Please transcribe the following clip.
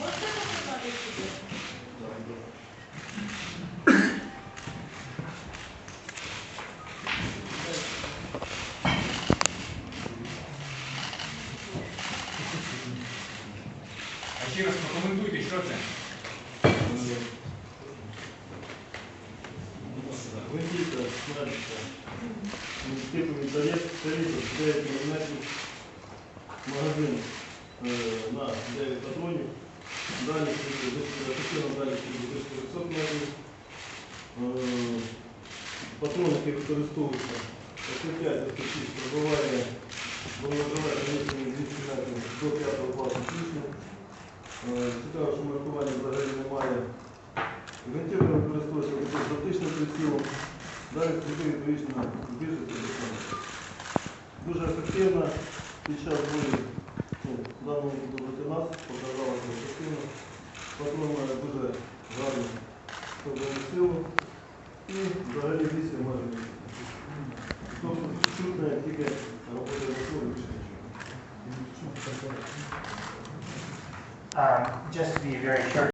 А ще раз прокоментуйте, що це? Гвинтівка, снарядка, типовий тариф, тариф, 9 мм, магазин на 9 патронів, далі захищено далі до 400 метрів. Е, Патрони, які використовуються, укриття захистить, пробиває довгоживання місцями 200 метрів до 5 класу пісні. Цікаво, що маркування взагалі немає. Гвинтівка використовується таким оптичним прицілом. Далі стрільби відповідно збільшити виконувати. Дуже ефективно під час бою ну, в даному випадку нас показалося ефективно. Патрон має дуже гарну пробивну силу і взагалі вісім може бути. Тобто чутно тільки робота до більше нічого. Um, Just to be very short,